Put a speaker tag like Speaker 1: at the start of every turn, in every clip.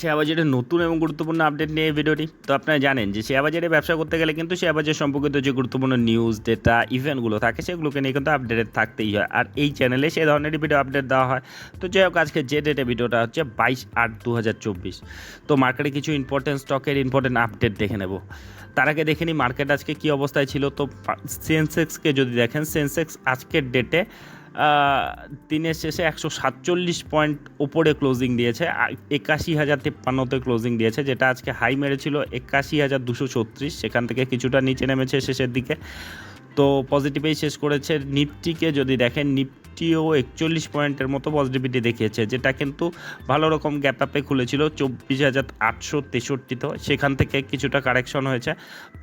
Speaker 1: Share বাজারের নতুন এবং গুরুত্বপূর্ণ আপডেট নিয়ে ভিডিওটি। তো আপনারা জানেন যে শেয়ার বাজারে ব্যবসা করতে গেলে কিন্তু শেয়ার বাজার সম্পর্কিত যে গুরুত্বপূর্ণ নিউজ ডেটা ইভেন্টগুলো থাকে, সেগুলোকে নিয়ে কিন্তু আপডেট থাকতেই হয়। আর এই চ্যানেলে সেই ধরনের ভিডিও আপডেট দেওয়া হয়। তো যাই হোক আজকে যে ডেটে ভিডিওটা হচ্ছে বাইশ আট দু তো মার্কেটে কিছু ইম্পর্টেন্ট স্টকের ইম্পর্টেন্ট আপডেট দেখে নেব। তার আগে দেখে নিই মার্কেট আজকে কী অবস্থায় ছিল। তো সেন্সেক্সকে যদি দেখেন সেন্সেক্স আজকের ডেটে দিনের শেষে একশো সাতচল্লিশ পয়েন্ট ওপরে ক্লোজিং দিয়েছে একাশি হাজার তিপ্পান্নতে ক্লোজিং দিয়েছে, যেটা আজকে হাই মেরেছিল একাশি হাজার দুশো ছত্রিশ, সেখান থেকে কিছুটা নিচে নেমেছে শেষের দিকে। তো পজিটিভেই শেষ করেছে নিফটিকে, যদি দেখেন নিফটিও একচল্লিশ পয়েন্টের মতো পজিটিভিটি দেখিয়েছে, যেটা কিন্তু ভালো রকম গ্যাপ আপে খুলেছিল, চব্বিশ হাজার আটশো তেষট্টিতে। সেখান থেকে কিছুটা কারেকশন হয়েছে,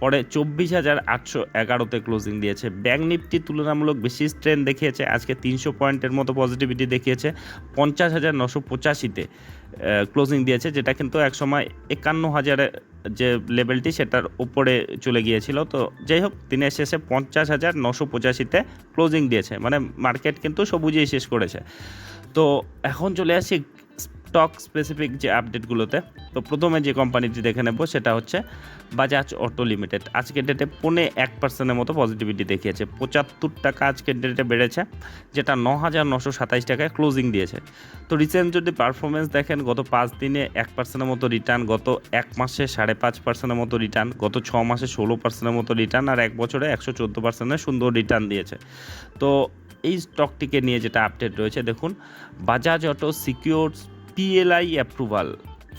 Speaker 1: পরে চব্বিশ হাজার আটশো এগারোতে ক্লোজিং দিয়েছে। ব্যাঙ্ক নিফটি তুলনামূলক বেশি স্ট্রেন দেখিয়েছে, আজকে তিনশো পয়েন্টের মতো পজিটিভিটি দেখিয়েছে, পঞ্চাশ হাজার নশো পঁচাশিতে। ক্লোজিং দিয়েছে, যেটা কিন্তু একসময় একান্ন হাজারে যে লেভেলটি সেটার উপরে চলে গিয়েছিল। তো যাই হোক, দিনের শেষে পঞ্চাশ হাজার নশো পঁচাশিতে ক্লোজিং দিয়েছে। মানে মার্কেট কিন্তু সবুজেই শেষ করেছে। তো এখন চলে আসি স্পেসিফিক যে আপডেটগুলোতে তো প্রথমে যে কোম্পানিটি দেখে নেব সেটা হচ্ছে বাজাজ অটো লিমিটেড আজকের ডেটে পৌনে এক পার্সেন্টের মতো পজিটিভিটি দেখিয়েছে। পঁচাত্তর টাকা আজকের ডেটে বেড়েছে, যেটা ন হাজার নশো সাতাইশ টাকায় ক্লোজিং দিয়েছে। তো রিসেন্ট যদি পারফরমেন্স দেখেন, গত পাঁচ দিনে এক পার্সেন্টের মতো রিটার্ন গত এক মাসে সাড়ে পাঁচ পার্সেন্টের মতো রিটার্ন গত ছ মাসে ষোলো পার্সেন্টের মতো রিটার্ন আর এক বছরে একশো চোদ্দ পার্সেন্টের সুন্দর রিটার্ন দিয়েছে। তো এই স্টকটিকে নিয়ে যেটা আপডেট রয়েছে, দেখুন Bajaj auto secures PLI approval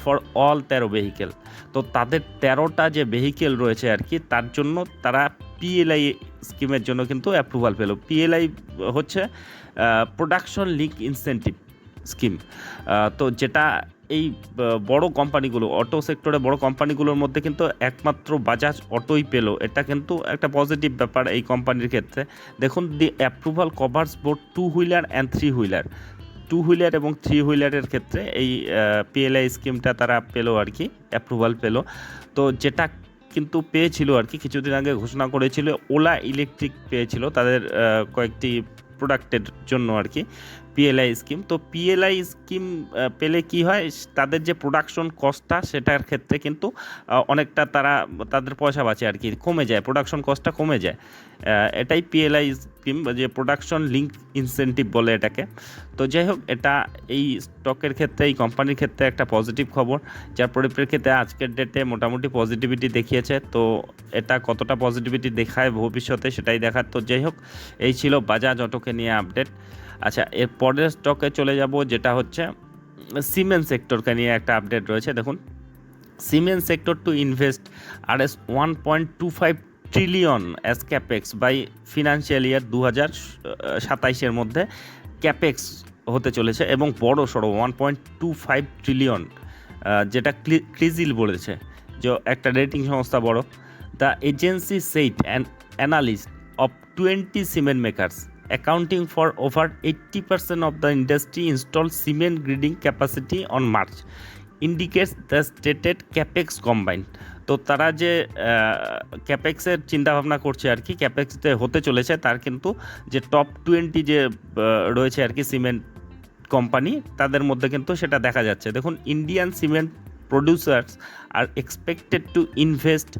Speaker 1: for all তেরো ভেহিকেল তো তাদের তেরোটা যে ভেহিকেল রয়েছে আর কি, তার জন্য তারা পিএলআই স্কিমের জন্য কিন্তু অ্যাপ্রুভাল পেল। পিএলআই হচ্ছে প্রোডাকশন লিঙ্ক ইনসেন্টিভ স্কিম তো যেটা এই বড় কোম্পানিগুলো অটো সেক্টরে বড় কোম্পানিগুলোর মধ্যে কিন্তু একমাত্র বাজাজ অটোই পেল। এটা কিন্তু একটা পজিটিভ ব্যাপার এই কোম্পানির ক্ষেত্রে। দেখুন the approval covers board two wheeler and three wheeler two wheeler এবং থ্রি হুইলারের ক্ষেত্রে এই পিএলআই স্কিমটা তারা পেল আর কি অ্যাপ্রুভাল পেল। তো যেটা কিন্তু পেয়েছিল আর কি, কিছুদিন আগে ঘোষণা করেছিল, ওলা ইলেকট্রিক পেয়েছিল তাদের কয়েকটি প্রোডাক্টের জন্য আর কি। পিএলআই স্কিম তো পিএলআই স্কিম পেলে কি হয়? তাদের যে প্রোডাকশন কস্টটা সেটার ক্ষেত্রে কিন্তু অনেকটা তারা, তাদের পয়সা বাঁচে আর কি, কমে যায়। প্রোডাকশন কস্টটা কমে যায়। এটাই পিএলআই স্কিম যে প্রোডাকশন লিঙ্ক ইনসেন্টিভ বলে এটাকে। তো যাই হোক, এটা এই স্টকের ক্ষেত্রে, এই কোম্পানির ক্ষেত্রে একটা পজিটিভ খবর। যার পরিপ্রেক্ষিতে আজকের ডেটে মোটামুটি পজিটিভিটি দেখিয়েছে। তো এটা কতটা পজিটিভিটি দেখায় ভবিষ্যতে, সেটাই দেখার। তো যাই হোক, এই ছিল বাজাজ অটোকে নিয়ে আপডেট আচ্ছা এর পরের স্টকে চলে যাব, যেটা হচ্ছে সিমেন্ট সেক্টরকে নিয়ে একটা আপডেট রয়েছে, দেখুন। Cement sector to invest R S one point two five trillion as capex by financial year দু হাজার সাতাইশের মধ্যে ক্যাপেক্স হতে চলেছে এবং বড় সড়ো one point two five trillion যেটা ক্রিজিল বলেছে, যে একটা রেটিং সংস্থা বড়। The agency said and analyst of twenty cement makers accounting for over 80% of the industry installed cement grading capacity on March, indicates the stated capex combined. তো তারা যে ক্যাপেক্সের চিন্তাভাবনা করছে আর কি ক্যাপেক্সতে হতে চলেছে, তার কিন্তু যে টপ টোয়েন্টি যে রয়েছে আর কি সিমেন্ট কোম্পানি তাদের মধ্যে কিন্তু সেটা দেখা যাচ্ছে। দেখুন Indian cement producers are expected to invest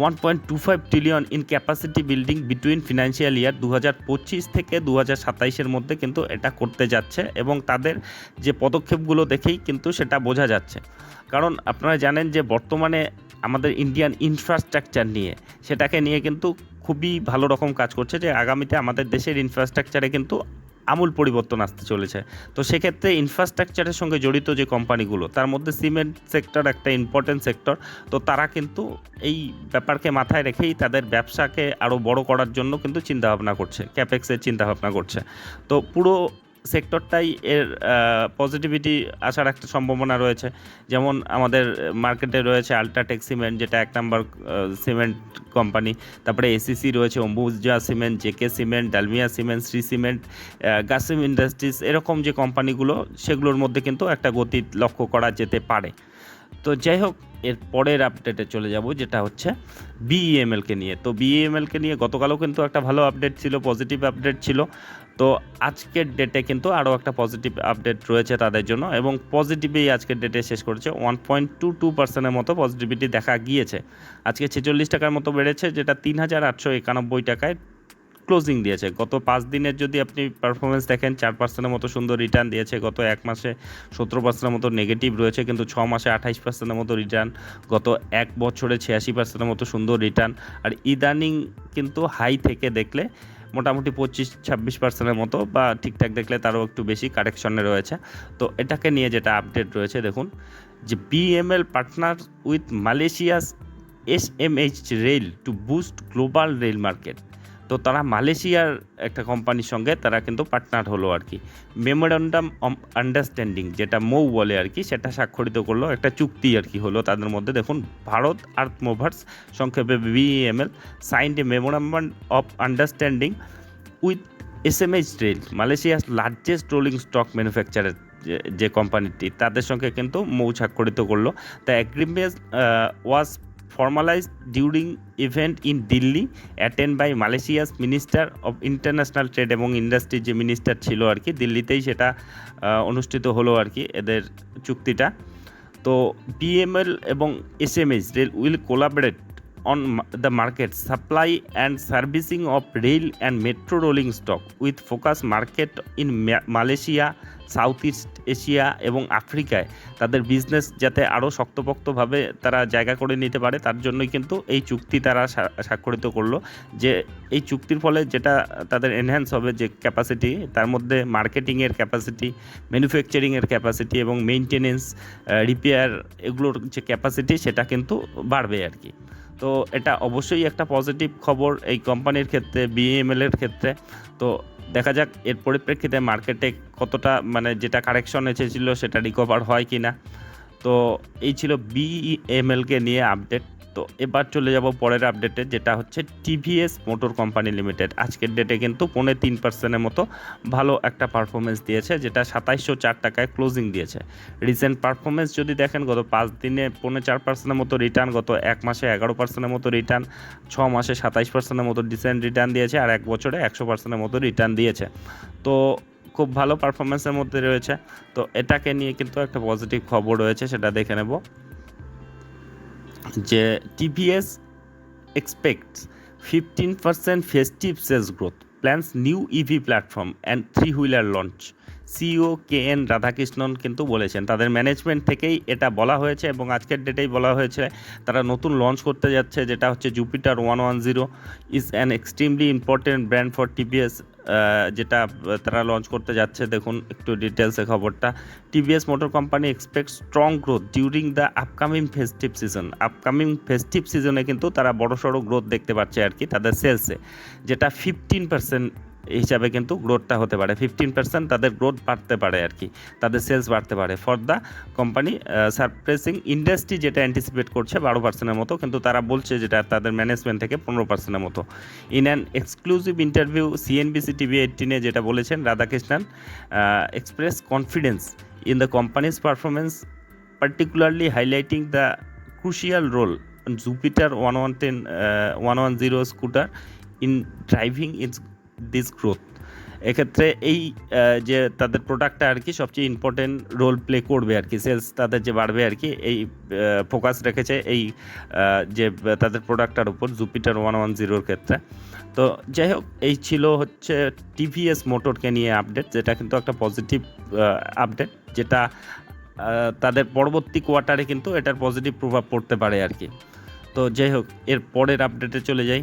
Speaker 1: one point two five trillion in capacity building between financial year দু হাজার পঁচিশ থেকে দু হাজার সাতাইশের মধ্যে কিন্তু এটা করতে যাচ্ছে এবং তাদের যে পদক্ষেপগুলো দেখেই কিন্তু সেটা বোঝা যাচ্ছে। কারণ আপনারা জানেন যে বর্তমানে আমাদের ইন্ডিয়ান ইনফ্রাস্ট্রাকচার নিয়ে সেটাকে নিয়ে কিন্তু খুবই ভালো রকম কাজ করছে যে আগামীতে আমাদের দেশের ইনফ্রাস্ট্রাকচারে কিন্তু আমূল পরিবর্তন আসতে চলেছে। তো সেক্ষেত্রে ইনফ্রাস্ট্রাকচারের সঙ্গে জড়িত যে কোম্পানিগুলো তার মধ্যে সিমেন্ট সেক্টর একটা ইম্পর্টেন্ট সেক্টর তো তারা কিন্তু এই ব্যাপারকে মাথায় রেখেই তাদের ব্যবসাকে আরও বড় করার জন্য কিন্তু চিন্তাভাবনা করছে ক্যাপেক্সের চিন্তাভাবনা করছে। তো পুরো সেক্টরটাই এর পজিটিভিটি আসার একটা সম্ভাবনা রয়েছে। যেমন আমাদের মার্কেটে রয়েছে আলট্রাটেক সিমেন্ট যেটা এক নম্বর সিমেন্ট কোম্পানি তারপরে এসিসি রয়েছে Ambuja cement JK cement Dalmia cement Shree cement Grasim industries এরকম যে কোম্পানিগুলো সেগুলোর মধ্যে কিন্তু একটা গতি লক্ষ্য করা যেতে পারে। তো যাই হোক, এর পরের আপডেটে চলে যাব, যেটা হচ্ছে বিইএমএলকে নিয়ে। তো বিইএমএলকে নিয়ে গতকালও কিন্তু একটা ভালো আপডেট ছিল পজিটিভ আপডেট ছিল। তো আজকের ডেটে কিন্তু আরও একটা পজিটিভ আপডেট রয়েছে তাদের জন্য এবং পজিটিভই আজকের ডেটে শেষ করেছে। ওয়ান পয়েন্ট টু টু পার্সেন্টের মতো পজিটিভিটি দেখা গিয়েছে। আজকে ছেচল্লিশ টাকার মতো বেড়েছে, যেটা তিন হাজার আটশো একানব্বই টাকায় ক্লোজিং দিয়েছে। গত পাঁচ দিনের যদি আপনি পারফরমেন্স দেখেন, চার পার্সেন্টের মতো সুন্দর রিটার্ন দিয়েছে। গত এক মাসে সতেরো পার্সেন্টের মতো নেগেটিভ রয়েছে, কিন্তু ছ মাসে আঠাইশ পার্সেন্টের মতো রিটার্ন গত এক বছরে ছিয়াশি পার্সেন্টের মতো সুন্দর রিটার্ন আর ইদানিং কিন্তু হাই থেকে দেখলে মোটামুটি পঁচিশ, ছাব্বিশ পার্সেন্টের মতো বা ঠিকঠাক দেখলে তারও একটু বেশি কারেকশনে রয়েছে। তো এটাকে নিয়ে যেটা আপডেট রয়েছে, দেখুন, যে BML partner with Malaysia's S M H rail to boost global rail market তো তারা মালয়েশিয়ার একটা কোম্পানির সঙ্গে তারা কিন্তু পার্টনার হলো আর কি। মেমোরেন্ডাম আন্ডারস্ট্যান্ডিং যেটা মৌ বলে আর কি, সেটা স্বাক্ষরিত করল, একটা চুক্তি আর কি হলো তাদের মধ্যে। দেখুন, ভারত আর্থ মুভার্স সংক্ষেপে BML signed a memorandum of understanding with S M H rail মালয়েশিয়ার লার্জেস্ট রোলিং স্টক ম্যানুফ্যাকচারের যে কোম্পানিটি, তাদের সঙ্গে কিন্তু মৌ স্বাক্ষরিত করল। The agreement was formalized during event in Delhi attend by Malaysia's minister of international trade এবং ইন্ডাস্ট্রির যে মিনিস্টার ছিল আর কি, দিল্লিতেই সেটা অনুষ্ঠিত হলো আর কি এদের চুক্তিটা। তো বিএমএল এবং S SMS rail will collaborate on the market supply and servicing of rail and metro rolling stock with focus market in Malaysia south east Asia এবং আফ্রিকায় তাদের বিজনেস যাতে আরও শক্তপোক্তভাবে তারা জায়গা করে নিতে পারে, তার জন্যই কিন্তু এই চুক্তি তারা স্বা- স্বাক্ষরিত করল। যে এই চুক্তির ফলে যেটা তাদের এনহ্যান্স হবে যে ক্যাপাসিটি তার মধ্যে মার্কেটিংয়ের ক্যাপাসিটি ম্যানুফ্যাকচারিংয়ের ক্যাপাসিটি এবং মেনটেনেন্স রিপেয়ার এগুলোর যে ক্যাপাসিটি সেটা কিন্তু বাড়বে আর কি। তো এটা অবশ্যই একটা পজিটিভ খবর এই কোম্পানির ক্ষেত্রে বিএমএল এর ক্ষেত্রে। তো দেখা যাক এর পরিপ্রেক্ষিতে মার্কেটে কতটা মানে যেটা কারেকশন এসেছিল সেটা রিকভার হয় কি না তো এই ছিল বিএমএলকে নিয়ে আপডেট তো এবার চলে যাব পরের আপডেটে যেটা হচ্ছে টিভিএস মোটর কোম্পানি লিমিটেড আজকের ডেটে কিন্তু পৌনে তিন পার্সেন্টের মতো ভালো একটা পারফরমেন্স দিয়েছে, যেটা সাতাইশশো চার টাকায় ক্লোজিং দিয়েছে। রিসেন্ট পারফরমেন্স যদি দেখেন, গত পাঁচ দিনে পৌনে চার পার্সেন্টের মতো রিটার্ন গত এক মাসে এগারো পার্সেন্টের মতো রিটার্ন ছ মাসে সাতাইশ পার্সেন্টের মতো ডিসেন্ট রিটার্ন দিয়েছে, আর এক বছরে একশো পার্সেন্টের মতো রিটার্ন দিয়েছে। তো খুব ভালো পারফরমেন্সের মধ্যে রয়েছে। তো এটাকে নিয়ে কিন্তু একটা পজিটিভ খবর রয়েছে, সেটা দেখে নেব। যে TVS expects fifteen percent festive sales growth plans new EV platform and three wheeler launch CEO K N Radhakrishnan কিন্তু বলেছেন। তাদের ম্যানেজমেন্ট থেকেই এটা বলা হয়েছে এবং আজকের ডেটেই বলা হয়েছে, তারা নতুন লঞ্চ করতে যাচ্ছে, যেটা হচ্ছে Jupiter one one zero is an extremely important brand for TVS যেটা তারা লঞ্চ করতে যাচ্ছে। দেখুন একটু ডিটেলসে খবরটা। TVS motor company expect strong growth during the upcoming festive season upcoming festive সিজনে কিন্তু তারা বড়সড় গ্রোথ দেখতে পাচ্ছে আর কি তাদের সেলসে যেটা ফিফটিন পার্সেন্ট হিসাবে কিন্তু গ্রোথটা হতে পারে। ফিফটিন পার্সেন্ট তাদের গ্রোথ বাড়তে পারে আর কি। তাদের সেলস বাড়তে পারে। For the company surpassing industry যেটা অ্যান্টিসিপেট করছে বারো পার্সেন্টের মতো কিন্তু তারা বলছে যেটা তাদের ম্যানেজমেন্ট থেকে পনেরো পার্সেন্টের মতো। In an exclusive interview CNBC TV এইটিনে যেটা বলেছেন Radhakrishnan express confidence in the company's performance particularly highlighting the crucial role Jupiter 110 uh, 110 scooter in driving its this growth এক্ষেত্রে এই যে তাদের প্রোডাক্টটা আর কি সবচেয়ে ইম্পর্টেন্ট রোল প্লে করবে আর কি সেলস তাদের যে বাড়বে আর কি এই ফোকাস রেখেছে এই যে তাদের প্রোডাক্টটার উপর জুপিটার ওয়ান ওয়ান জিরোর ক্ষেত্রে। তো যাই হোক, এই ছিল হচ্ছে টিভিএস মোটরকে নিয়ে আপডেট যেটা কিন্তু একটা পজিটিভ আপডেট যেটা তাদের পরবর্তী কোয়ার্টারে কিন্তু এটার পজিটিভ প্রভাব পড়তে পারে আর কি তো যাই হোক, এর পরের আপডেটে চলে যাই।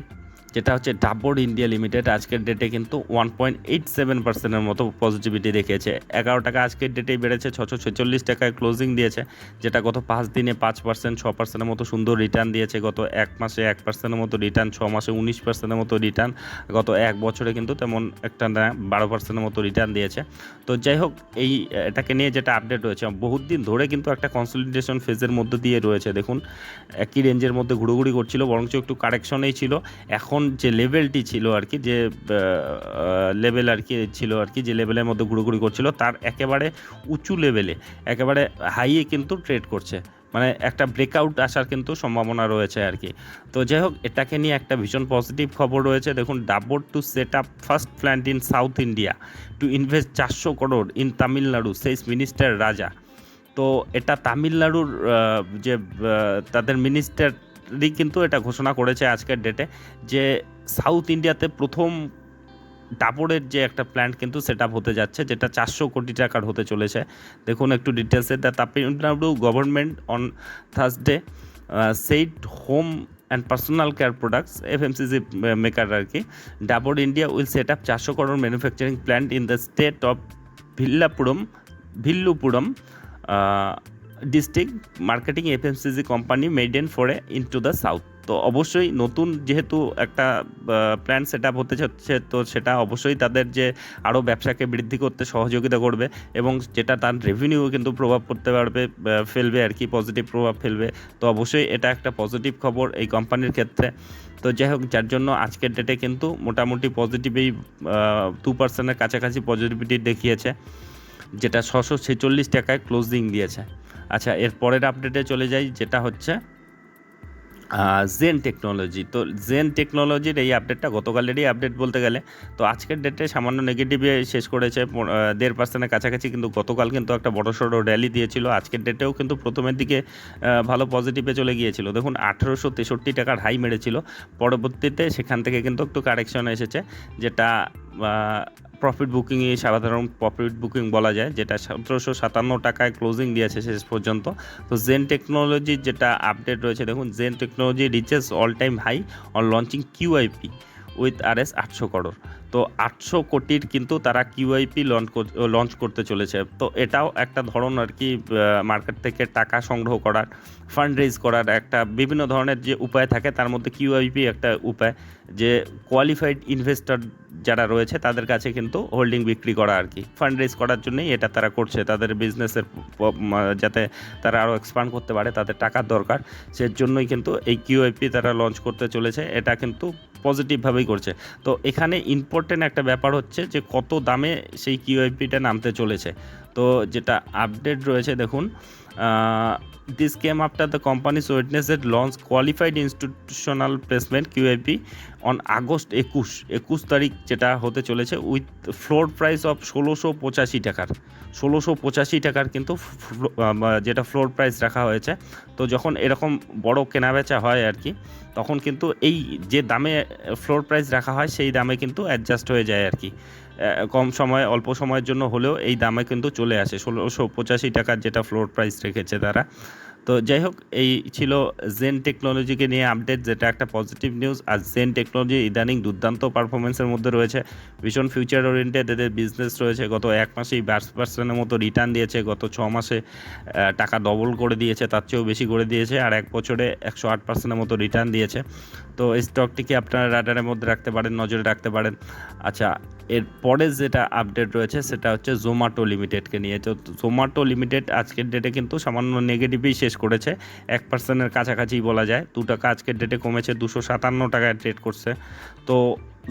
Speaker 1: যেটা হচ্ছে ডাবর ইন্ডিয়া লিমিটেড আজকের ডেটে কিন্তু ওয়ান পয়েন্ট এইট সেভেন পার্সেন্টের মতো পজিটিভিটি দেখিয়েছে। এগারো টাকা আজকের ডেটেই বেড়েছে, ছশো ছেচল্লিশ টাকায় ক্লোজিং দিয়েছে, যেটা গত পাঁচ দিনে পাঁচ পার্সেন্ট ছ পার্সেন্টের মতো সুন্দর রিটার্ন দিয়েছে। গত এক মাসে এক পার্সেন্টের মতো রিটার্ন ছ মাসে উনিশ পার্সেন্টের মতো রিটার্ন গত এক বছরে কিন্তু তেমন একটা না, বারো পার্সেন্টের মতো রিটার্ন দিয়েছে। তো যাই হোক, এই, এটাকে নিয়ে যেটা আপডেট রয়েছে, বহুত দিন ধরে কিন্তু একটা কনসলিডেশন ফেজের মধ্যে দিয়ে রয়েছে। দেখুন, একই রেঞ্জের মধ্যে ঘুরোঘুরি করছিল, বরঞ্চ একটু কারেকশনেই ছিল। এখন যে লেভেলটি ছিল আর কি, যে লেভেল আর কি ছিল আর কি, যে লেভেলের মধ্যে ঘুরোঘুরি করছিল, তার একেবারে উঁচু লেভেলে একেবারে হাইয়ে কিন্তু ট্রেড করছে। মানে একটা ব্রেকআউট আসার কিন্তু সম্ভাবনা রয়েছে আর কি। তো যাই হোক, এটাকে নিয়ে একটা ভীষণ পজিটিভ খবর রয়েছে। দেখুন Dabur to set up first plant in south India to invest চারশো crore in Tamil Nadu says minister Raja তো এটা তামিলনাড়ুর যে তাদের তাদের মিনিস্টারই কিন্তু এটা ঘোষণা করেছে আজকের ডেটে যে সাউথ ইন্ডিয়াতে প্রথম ডাবরের যে একটা প্ল্যান্ট কিন্তু সেট হতে যাচ্ছে, যেটা চারশো কোটি টাকার হতে চলেছে। দেখুন একটু ডিটেলসে the Tamil Nadu government on Thursday said home and personal care products F F M C G maker আর কি Dabur India will set up চারশো crore manufacturing plant in the state of Villupuram Villupuram district marketing F M C G company maiden foray into the south তো অবশ্যই নতুন যেহেতু একটা plan set up হতে যাচ্ছে, তো সেটা অবশ্যই তাদের যে আরও ব্যবসাকে বৃদ্ধি করতে সহযোগিতা করবে এবং যেটা তার রেভিনিউ কিন্তু প্রভাব পড়তে পারবে ফেলবে আর কি পজিটিভ প্রভাব ফেলবে। তো অবশ্যই এটা একটা পজিটিভ খবর এই কোম্পানির ক্ষেত্রে। তো যাই হোক, যার জন্য আজকের ডেটে কিন্তু মোটামুটি পজিটিভেই টু পার্সেন্টের কাছাকাছি পজিটিভিটি দেখিয়েছে, যেটা ছশো ছেচল্লিশ টাকায় ক্লোজিং দিয়েছে। আচ্ছা এর পরের আপডেটে চলে যাই, যেটা হচ্ছে জেন টেকনোলজি তো জেন টেকনোলজির এই আপডেটটা গতকালেরই আপডেট বলতে গেলে, তো আজকের ডেটে সামান্য নেগেটিভে শেষ করেছে দেড় পার্সেন্টের কাছাকাছি, কিন্তু গতকাল কিন্তু একটা বড় সড়ো র্যালি দিয়েছিল। আজকের ডেটেও কিন্তু প্রথমের দিকে ভালো পজিটিভে চলে গিয়েছিল। দেখুন, আঠেরোশো তেষট্টি টাকার হাই মেরেছিল। পরবর্তীতে সেখান থেকে কিন্তু একটু কারেকশন এসেছে, যেটা প্রফিট বুকিংয়ে সাধারণ প্রফিট বুকিং বলা যায়, যেটা সতেরোশো সাতান্ন টাকায় ক্লোজিং দিয়েছে শেষ পর্যন্ত। তো জেন টেকনোলজির যেটা আপডেট রয়েছে, দেখুন Zen technologies reaches all time high on launching QIP with R S আটশো করোড় তো আটশো কোটির কিন্তু তারা কিউআইপি লঞ্চ লঞ্চ করতে চলেছে। তো এটাও একটা ধরন আর কি মার্কেট থেকে টাকা সংগ্রহ করার। ফান্ড রেজ করার একটা বিভিন্ন ধরনের যে উপায় থাকে, তার মধ্যে কিউআইপি একটা উপায় যে কোয়ালিফাইড ইনভেস্টর যারা রয়েছে, তাদের কাছে কিন্তু হোল্ডিং বিক্রি করা আর কি। ফান্ড রেজ করার জন্যই এটা তারা করছে। তাদের বিজনেসের যাতে তারা আরও এক্সপান্ড করতে পারে, তাদের টাকার দরকার সে জন্যই কিন্তু এই কিউআইপি তারা লঞ্চ করতে চলেছে। এটা কিন্তু পজিটিভভাবেই করছে। তো এখানে ইম্পর্টেন্ট একটা ব্যাপার হচ্ছে যে কত দামে সেই কিউআইপিটা নামতে চলেছে। তো যেটা আপডেট রয়েছে, দেখুন this came after the company's Wednesday launch qualified institutional placement QIP on August একুশ। একুশ তারিখ যেটা হতে চলেছে উইথ ফ্লোর প্রাইস অফ ষোলোশো পঁচাশি টাকার। ষোলোশো পঁচাশি টাকার কিন্তু যেটা ফ্লোর প্রাইস রাখা হয়েছে। তো যখন এরকম বড় কেনাবেচা হয় আর কি, তখন কিন্তু এই যে দামে ফ্লোর প্রাইস রাখা হয়, সেই দামে কিন্তু অ্যাডজাস্ট হয়ে যায় আর কি। কম সময়ে, অল্প সময়ের জন্য হলেও এই দামে কিন্তু চলে আসে। ষোলোশো পঁচাশি টাকার যেটা ফ্লোর প্রাইস রেখেছে তারা। তো যাই হোক এই ছিল জেন টেকনোলজিকে নিয়ে আপডেট যেটা একটা পজিটিভ নিউজ আর জেন টেকনোলজি ইদানিং দুর্দান্ত পারফরমেন্সের মধ্যে রয়েছে। ভীষণ ফিউচার ওরিয়েন্টেড এদের বিজনেস রয়েছে। গত এক মাসেই বাইশ পার্সেন্টের মতো রিটার্ন দিয়েছে। গত ছ মাসে টাকা ডবল করে দিয়েছে, তার চেয়েও বেশি করে দিয়েছে, আর এক বছরে একশো আট পার্সেন্টের মতো রিটার্ন দিয়েছে। তো এই স্টকটিকে আপনারা রাডারের মধ্যে রাখতে পারেন, নজরে রাখতে পারেন? আচ্ছা এর পরে যেটা আপডেট রয়েছে, সেটা হচ্ছে জোম্যাটো লিমিটেডকে নিয়ে। তো জোম্যাটো লিমিটেড আজকের ডেটে কিন্তু সামান্য নেগেটিভই শেষ করেছে। এক পার্সেন্টের কাছাকাছি বলা যায়। দু টাকা আজকের ডেটে কমেছে দুশো সাতান্ন টাকায় ট্রেড করছে। তো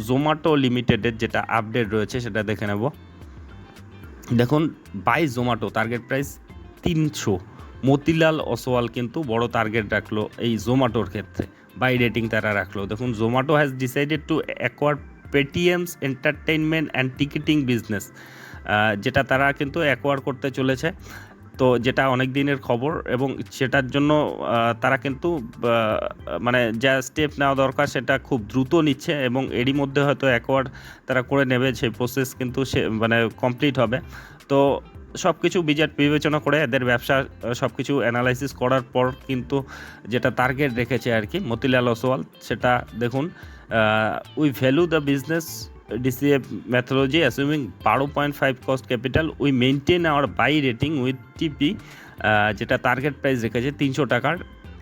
Speaker 1: জোম্যাটো লিমিটেডের যেটা আপডেট রয়েছে সেটা দেখে নেব। দেখুন বাই জোম্যাটো টার্গেট প্রাইস তিনশো। মতিলাল ওসওয়াল কিন্তু বড় টার্গেট রাখল এই জোম্যাটোর ক্ষেত্রে। বাই রেটিং তারা রাখল। দেখুন Zomato has decided to acquire Paytm's entertainment and ticketing business যেটা তারা কিন্তু অ্যাকোয়ার করতে চলেছে। তো যেটা অনেক দিনের খবর এবং সেটার জন্য তারা কিন্তু মানে যা স্টেপ নেওয়া দরকার সেটা খুব দ্রুত নিচ্ছে এবং এরই মধ্যে হয়তো অ্যাকোয়ার তারা করে নেবে, সেই প্রসেস কিন্তু সে মানে কমপ্লিট হবে। তো সব কিছু বিজার বিবেচনা করে এদের ব্যবসা সব কিছু অ্যানালাইসিস করার পর কিন্তু যেটা টার্গেট রেখেছে আর কি, মতিলাল ওসওয়াল সেটা দেখুন we value the business D C A methodology assuming বারো point five cost capital we maintain our buy rating with T P যেটা টার্গেট প্রাইস রেখেছে তিনশো টাকার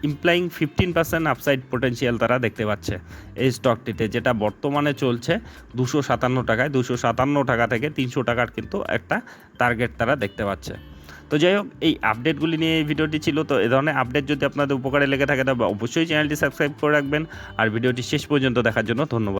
Speaker 1: implying fifteen percent upside potential তারা দেখতে পাচ্ছে এই স্টকটিতে যেটা বর্তমানে চলছে দুশো সাতান্ন টাকায়। দুশো সাতান্ন টাকা থেকে তিনশো টাকার কিন্তু একটা টার্গেট তারা দেখতে পাচ্ছে। তো যাই হোক, এই আপডেটগুলি নিয়ে এই ভিডিওটি ছিল। তো এ ধরনের আপডেট যদি আপনাদের উপকারে লেগে থাকে, তবে অবশ্যই চ্যানেলটি সাবস্ক্রাইব করে রাখবেন। আর ভিডিওটি শেষ পর্যন্ত দেখার জন্য ধন্যবাদ।